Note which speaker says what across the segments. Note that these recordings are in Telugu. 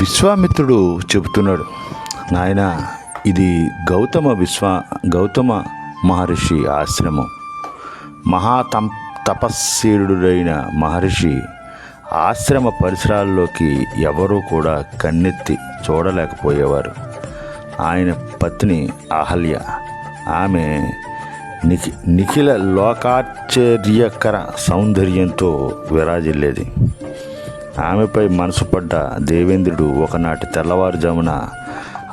Speaker 1: విశ్వామిత్రుడు చెబుతున్నాడు నాయన ఇది గౌతమ విశ్వ గౌతమ మహర్షి ఆశ్రమం. మహాతం తపస్వీరుడైన మహర్షి ఆశ్రమ పరిసరాల్లోకి ఎవరూ కూడా కన్నెత్తి చూడలేకపోయేవారు. ఆయన పత్ని అహల్య. ఆమె నిఖి నిఖిల లోకాశ్చర్యకర సౌందర్యంతో విరాజిల్లేది. ఆమెపై మనసుపడ్డ దేవేంద్రుడు ఒకనాటి తెల్లవారుజామున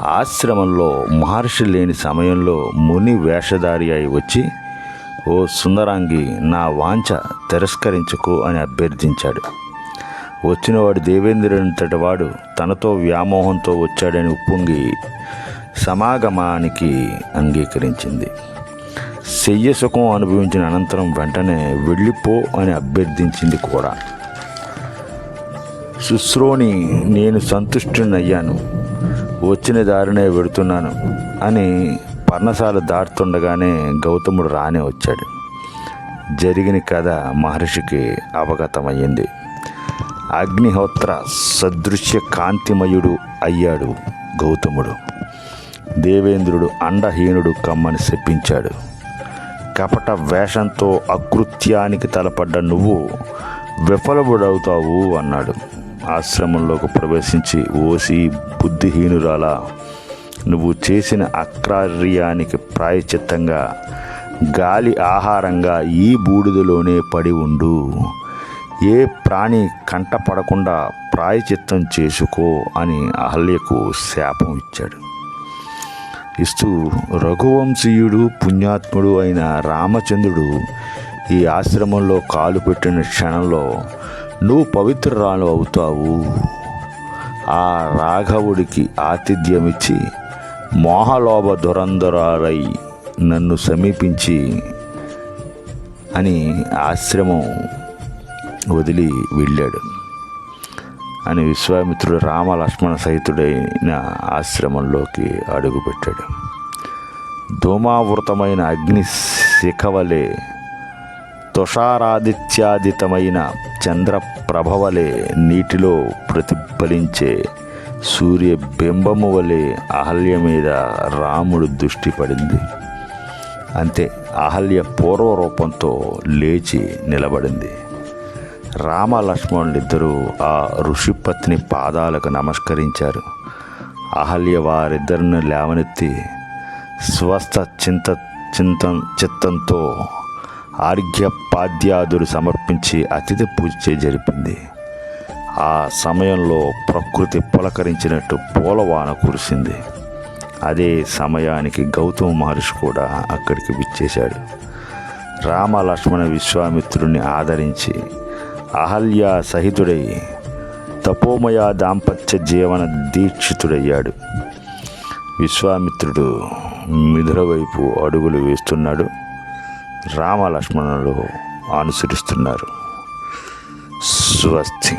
Speaker 1: ఆశ్రమంలో మహర్షి లేని సమయంలో ముని వేషధారి అయి వచ్చి ఓ సుందరాంగి నా వాంఛ తిరస్కరించుకు అని అభ్యర్థించాడు. వచ్చినవాడు దేవేంద్రుడంతటి వాడు తనతో వ్యామోహంతో వచ్చాడని ఉప్పొంగి సమాగమానికి అంగీకరించింది. శయ్య సుఖం అనుభవించిన అనంతరం వెంటనే వెళ్ళిపో అని అభ్యర్థించింది కూడా. శుశ్రోని నేను సంతుష్టునయ్యాను వచ్చిన దారినే వెడుతున్నాను అని పర్ణశాల దాటుతుండగానే గౌతముడు రానే వచ్చాడు. జరిగిన కథ మహర్షికి అవగతమయ్యింది. అగ్నిహోత్ర సదృశ్య కాంతిమయుడు అయ్యాడు గౌతముడు. దేవేంద్రుడు అండహీనుడు కమ్మని శప్పించాడు కపట వేషంతో అకృత్యానికి తలపడ్డ నువ్వు విఫలముడవుతావు అన్నాడు. ఆశ్రమంలోకి ప్రవేశించి ఓసి బుద్ధిహీనురాలా నువ్వు చేసిన అక్రార్యానికి ప్రాయచిత్తంగా గాలి ఆహారంగా ఈ బూడిదలోనే పడి ఉండు. ఏ ప్రాణి కంటపడకుండా ప్రాయచిత్తం చేసుకో అని అహల్యకు శాపం ఇచ్చాడు. ఇస్తూ రఘువంశీయుడు పుణ్యాత్ముడు అయిన రామచంద్రుడు ఈ ఆశ్రమంలో కాలు పెట్టిన క్షణంలో నువ్వు పవిత్రురాలు అవుతావు. ఆ రాఘవుడికి ఆతిథ్యమిచ్చి మోహలోభ దురంధరాలై నన్ను సమీపించి అని ఆశ్రమం వదిలి వెళ్ళాడు అని విశ్వామిత్రుడు రామ లక్ష్మణ సహితుడైన ఆశ్రమంలోకి అడుగుపెట్టాడు. ధూమావృతమైన అగ్ని శిఖవలే తుషారాదిత్యాదితమైన చంద్రప్రభవలే నీటిలో ప్రతిఫలించే సూర్యబింబము వలె అహల్య మీద రాముడు దృష్టి పడింది. అంతే అహల్య పూర్వరూపంతో లేచి నిలబడింది. రామ లక్ష్మణులిద్దరూ ఆ ఋషిపత్ని పాదాలకు నమస్కరించారు. అహల్య వారిద్దరిని లేవనెత్తి స్వస్థ చింత చింతం చిత్తంతో ఆర్ఘ్యపాద్యాదులు సమర్పించి అతిథి పూజ జరిపింది. ఆ సమయంలో ప్రకృతి పులకరించినట్టు పూలవాన కురిసింది. అదే సమయానికి గౌతమ మహర్షి కూడా అక్కడికి విచ్చేశాడు. రామ లక్ష్మణ విశ్వామిత్రుని ఆదరించి అహల్య సహితుడై తపోమయ దాంపత్య జీవన దీక్షితుడయ్యాడు. విశ్వామిత్రుడు మిథుల వైపు అడుగులు వేస్తున్నాడు. రామ లక్ష్మణులు అనుసరిస్తున్నారు. స్వస్తి.